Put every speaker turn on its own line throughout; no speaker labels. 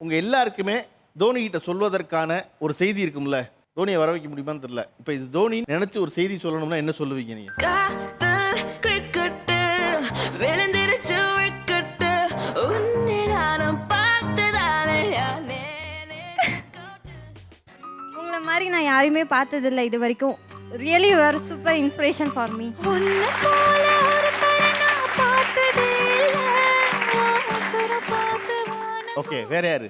உங்க எல்லாருக்குமே தோனி கிட்ட சொல்வதற்கான ஒரு செய்தி இருக்கும்ல? தோனியை வர வைக்க முடியுமான்னு தெரியல. இப்போ இது தோனி நினைச்சு ஒரு செய்தி சொல்லணும்னா என்ன சொல்லுவீங்க நீங்க?
உங்களை மாதிரி நான் யாரையுமே பார்த்ததில்ல. இது வரைக்கும் ரியலி ஒரு super inspiration for me
okay வேற யாரு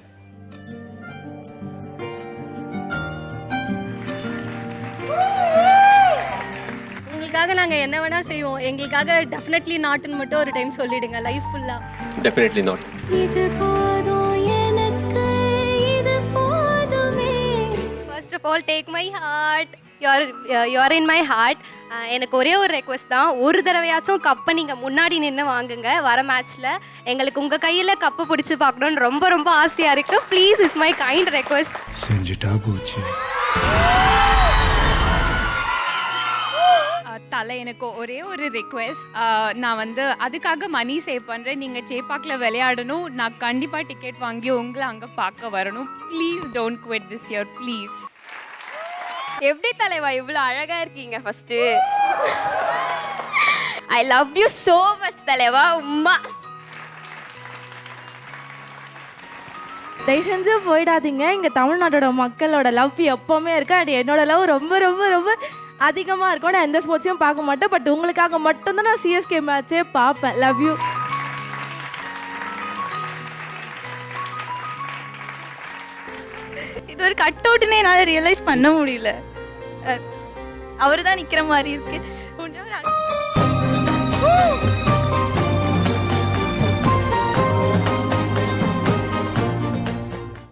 உங்களுக்காக நாங்கள் என்ன வேணால் செய்வோம். எங்களுக்காக டெஃபினெட்லி நாட்டுன்னு மட்டும் ஒரு டைம் சொல்லிடுங்க லைஃப் ஃபுல்லாக
டெஃபினெட்லி நாட்
இது போதும் எனக்கு இது போதுமே.
First of all take my heart your your in my heart எனக்கு ஒரே ஒரு ரெக்வஸ்ட் தான். ஒரு தடவையாச்சும் கப்பை நீங்கள் முன்னாடி நின்று வாங்குங்க. வர மேட்ச்சில் எங்களுக்கு உங்கள் கையில் கப்பு பிடிச்சி பார்க்கணுன்னு ரொம்ப ரொம்ப ஆசையாக இருக்குது please is my kind request
செஞ்சுட்டா போச்சு.
அஹ் தலை எனக்கு ஒரே ஒரு ரிக்வெஸ்ட் நான் வந்து அதுக்காக மணி சேவ் பண்ணுறேன் நீங்கள் சேப்பாக்கில் விளையாடணும். நான் கண்டிப்பாக டிக்கெட் வாங்கி உங்களை அங்கே பார்க்க வரணும். Please don't quit this year please
எப்படி தலைவா இவ்வளோ அழகா இருக்கீங்க first I love you so much தலைவா உம்மா.
தயவு செஞ்சு போயிடாதீங்க. இங்கே தமிழ்நாட்டோட மக்களோட லவ் எப்போவுமே இருக்கு. அண்ட் என்னோட லவ் ரொம்ப ரொம்ப ரொம்ப அதிகமாக இருக்கும். நான் எந்த ஸ்போர்ட்ஸையும் பார்க்க மாட்டேன். பட் உங்களுக்காக மட்டும்தான் நான் சிஎஸ்கே மேட்ச்சே பார்ப்பேன். லவ் யூ
இது ஒரு கட் அவுட்னு என்னால் ரியலைஸ் பண்ண முடியல. அவர் தான் நிற்கிற மாதிரி இருக்கு. கொஞ்சம்